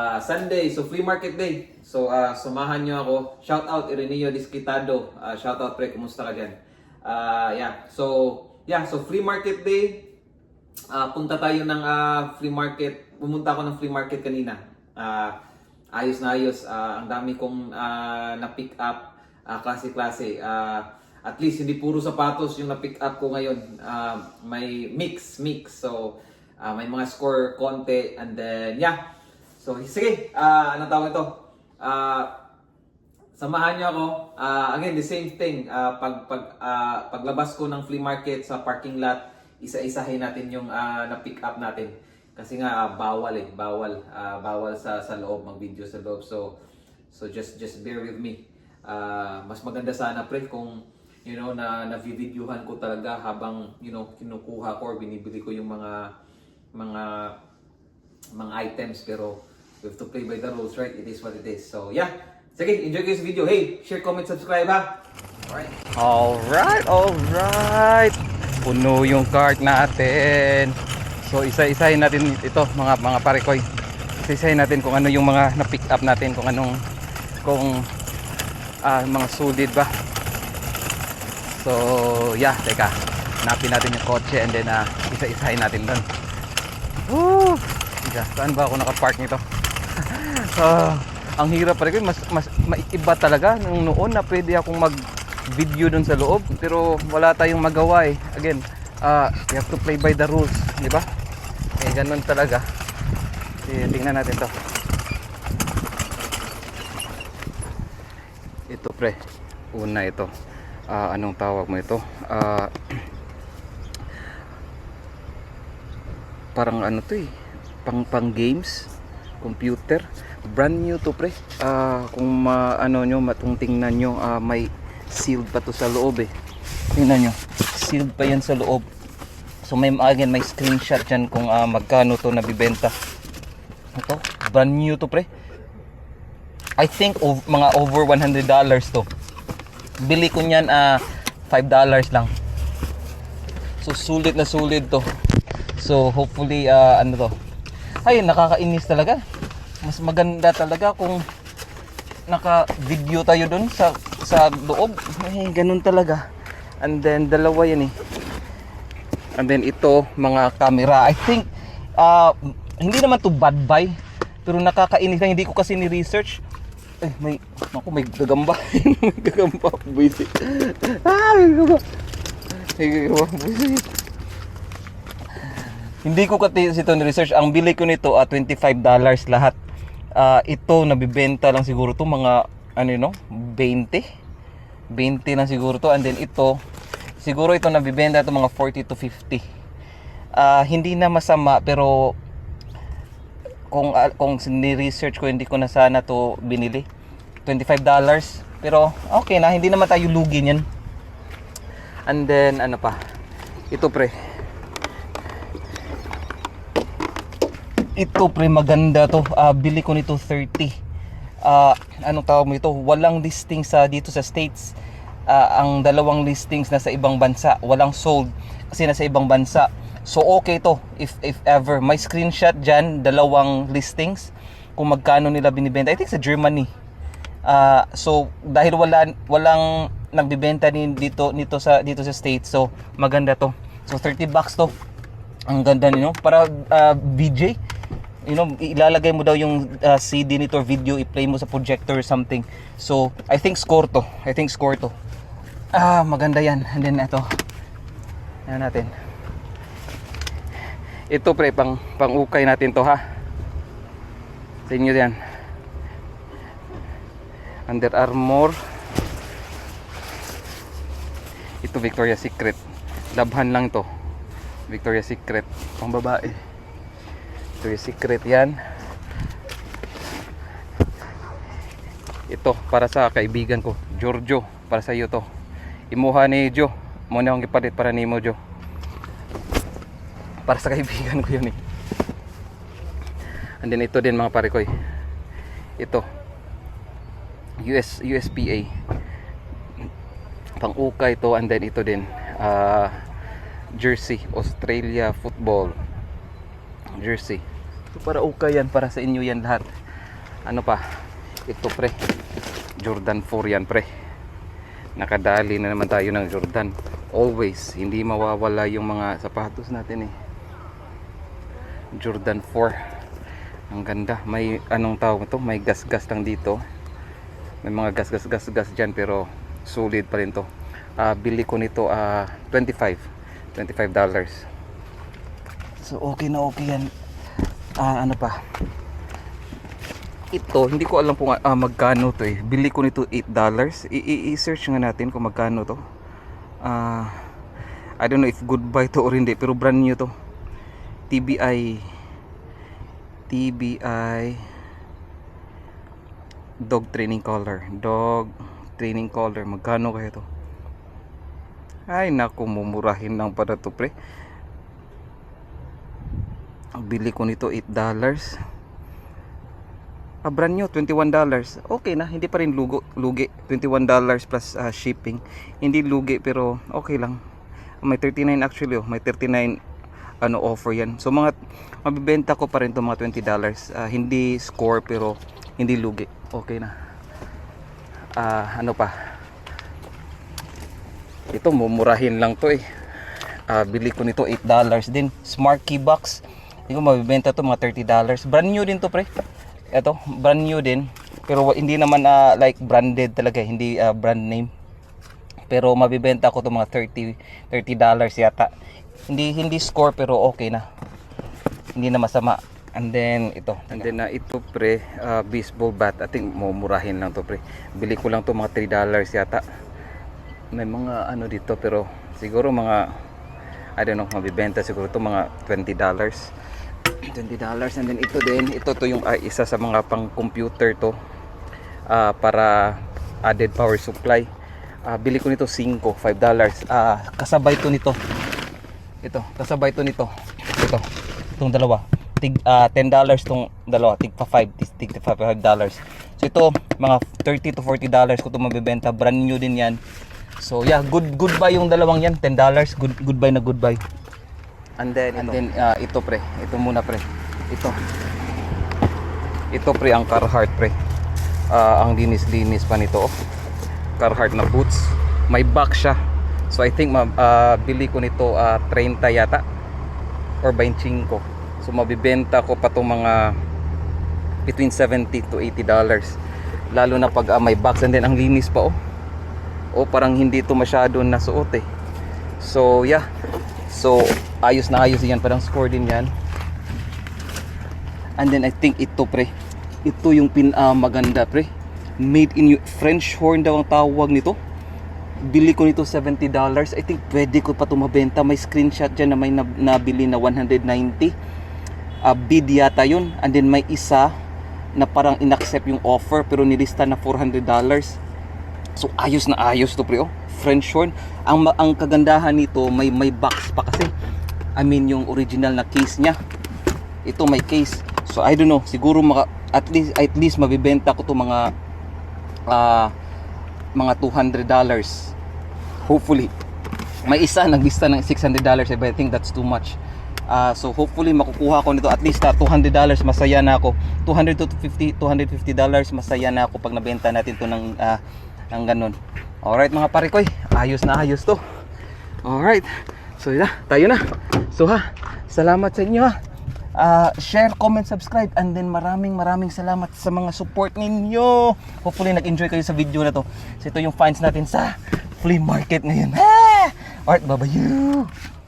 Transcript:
Ah, Sunday, so free market day. So ah, samahan nyo ako. Shout out Ireneo Disquitado. Ah, shout out pre, kumusta ka dyan? Ah, yeah. So, yeah, so free market day. Ah, punta tayo ng ah, free market. Pumunta ako ng free market kanina. Ah, ayos na ayos. Ah, ang dami kong ah, na-pick up ah, klase-klase. Ah, at least hindi puro sapatos yung na-pick up ko ngayon. Ah, may mix, mix. So, ah, may mga score konti and then yeah. So, sige, ah, ano tawag ito? Ah, samahan niyo ako. Ah, again, the same thing. Ah, pag, pag, ah, paglabas ko ng flea market sa parking lot, isa-isahin natin yung ah, na-pick up natin. Kasi nga, ah, bawal eh. Bawal. Ah, bawal sa, sa loob, mag-video sa loob. So, so just, just bear with me. Ah, mas maganda sana pre kung you know na na-videohan ko talaga habang you know kinukuha ko or binibili ko yung mga mga mga items pero we have to play by the rules, right? It is what it is. So, yeah. Sige, enjoy guys video. Hey, share, comment, subscribe ha. Alright. Alright, alright. Puno yung cart natin. So isa-isahin natin ito mga mga parekoy. Isa-isahin natin kung ano yung mga na-pick up natin, kung anong kung ah, mga sulit ba. So, yeah, teka. Hanapin natin yung kotse and then ah, isa-isahin natin doon. Woo! Teka, saan ba ako nakapark nito? Ah, ang hirap pa rin mas mas maiiba talaga nung noon na pwede akong mag video dun sa loob pero wala tayong magawa eh. Again uh, you have to play by the rules di ba? Eh ganun talaga. Eh, tingnan natin to. Ito pre. Una ito. Ah, anong tawag mo ito? Ah, parang ano to eh. Pang pang games computer. Brand new to pre. Ah, kung ma, ano nyo matong tingnan nyo ah, may sealed pa to sa loob eh. Tingnan nyo sealed pa yan sa loob. So may again may screenshot dyan kung ah, magkano to nabibenta. Ito brand new to pre. I think ov- mga over 100 dollars to. Bili ko niyan ah 5 dollars lang. So sulit na sulit to. So hopefully ah, ano to? Ay nakakainis talaga mas maganda talaga kung naka-video tayo dun sa sa loob. Eh, ganun talaga. And then dalawa yan eh. And then ito mga camera. I think ah, hindi naman to bad buy. Pero nakakainis lang hindi ko kasi ni research. Eh, may ako may gagamba. may gagamba buwisi. Ah, may gagamba. May gagamba buwisi. Hindi ko kasi ito ni research. Ang bili ko nito ah, $25 lahat. Ah, ito nabibenta lang siguro to mga ano no, 20. 20 lang siguro to and then ito siguro ito nabibenta to mga 40 to 50. Ah, hindi na masama pero kung ah, kung ni-research ko hindi ko na sana to binili. 25 dollars. Pero okay na, hindi naman tayo lugi niyan. And then ano pa? Ito pre. Ito pre maganda to. Ah, bili ko nito 30. Ah, anong tawag mo ito? Walang listing sa dito sa States. Ah, ang dalawang listings nasa ibang bansa. Walang sold kasi nasa ibang bansa. So okay to if if ever. May screenshot diyan, dalawang listings kung magkano nila binibenta. I think sa Germany. Ah, so dahil wala walang nagbebenta din dito nito sa dito sa States. So maganda to. So 30 bucks to. Ang ganda nino para ah, VJ you know, ilalagay mo daw yung uh, CD nito or video, i-play mo sa projector or something. So, I think score to. I think score to. Ah, maganda yan. And then ito. Ayan natin. Ito pre, pang, pang ukay natin to ha. Sa inyo yan. Under Armour. Ito Victoria's Secret. Labhan lang to. Victoria's Secret. Pang babae. Victoria's Secret yan. Ito para sa kaibigan ko, Giorgio, para sa iyo to. Imuha ni Jo. Muna akong ipalit para ni mo Jo. Para sa kaibigan ko yun eh. And then ito din mga pare ko eh. Ito. US USPA. Pang ukay ito and then ito din. ah jersey, Australia football jersey. So para ukay yan para sa inyo yan lahat. Ano pa? Ito pre. Jordan 4 yan pre. Nakadali na naman tayo ng Jordan. Always. Hindi mawawala yung mga sapatos natin eh. Jordan 4. Ang ganda. May anong tawag ito? May gas-gas lang dito. May mga gas-gas-gas-gas dyan pero solid pa rin to. Ah, bili ko nito ah 25. 25 dollars. So okay na okay yan. Ah ano pa? Ito, hindi ko alam kung ah, magkano to eh. Bili ko nito 8 dollars. I-search nga natin kung magkano to. Ah I don't know if goodbye to or hindi pero brand new to. TBI TBI dog training collar dog training collar magkano kaya to ay naku mumurahin lang para to pre bili ko nito 8 dollars. Ah, brand new 21 dollars. Okay na hindi pa rin lugo, lugi. 21 dollars plus ah, shipping. Hindi lugi pero okay lang. May 39 actually oh. May 39 ano offer yan. So mga mabibenta ko pa rin to mga 20 dollars. Ah, hindi score pero hindi lugi. Okay na. Ah ano pa? Ito mumurahin lang to eh. Ah, bili ko nito 8 dollars din. Smart key box hindi ko mabibenta to mga 30 dollars. Brand new din to pre. Ito brand new din. Pero hindi naman ah, like branded talaga hindi ah, brand name. Pero mabibenta ko to mga 30 30 dollars yata. Hindi hindi score pero okay na. Hindi na masama. And then ito and then na ito pre ah, baseball bat. I think mumurahin lang to pre. Bili ko lang to mga 3 dollars yata. May mga ano dito pero siguro mga I don't know mabibenta siguro to mga 20 dollars. 20 dollars and then ito din ito to yung ah, isa sa mga pang computer to ah, para added power supply. Ah, bili ko nito 5 5 dollars. Ah, kasabay to nito. Ito kasabay to nito. Ito itong dalawa. Tig ah, 10 dollars tong dalawa tig pa 5 tig, pa 5 dollars. So ito mga 30 to 40 dollars ko to mabebenta brand new din yan so yeah good goodbye yung dalawang yan. 10 dollars good goodbye na goodbye. And then and then ah, ito pre. Ito muna pre. Ito. Ito pre ang Carhartt pre. Ah, ang linis-linis pa nito oh. Carhartt na boots. May box siya. So I think ma- ah, bili ko nito ah, 30 yata or 25 so mabibenta ko pa itong mga between 70 to 80 dollars. Lalo na pag ah, may box. And then ang linis pa oh oh parang hindi to masyado nasuot eh. So yeah. So ayos na ayos yan. Parang score din yan. And then I think ito pre. Ito yung pin ah, maganda pre. Made in French horn daw ang tawag nito. Bili ko nito 70 dollars. I think pwede ko pa ito mabenta. May screenshot dyan na may nab- nabili na 190 uh, bid yata yun. And then may isa na parang inaccept yung offer pero nilista na 400 dollars so ayos na ayos to pre oh. French horn. Ang, ang kagandahan nito may may box pa kasi. I mean yung original na case niya. Ito may case. So I don't know. Siguro maka, at least at least mabibenta ko to mga ah, mga 200 dollars. Hopefully. May isa nagbista ng 600 dollars but I think that's too much. Ah, so hopefully makukuha ko nito. At least ah, 200 dollars masaya na ako. 200 to 50 250 dollars masaya na ako pag nabenta natin to ng ah, ng ganun alright mga pare koy ayos na ayos to alright so yun tayo na so ha salamat sa inyo ha Ah, share, comment, subscribe and then maraming maraming salamat sa mga support ninyo. Hopefully nag-enjoy kayo sa video na to. So ito yung finds natin sa flea market ngayon. Ah! Alright, bye-bye.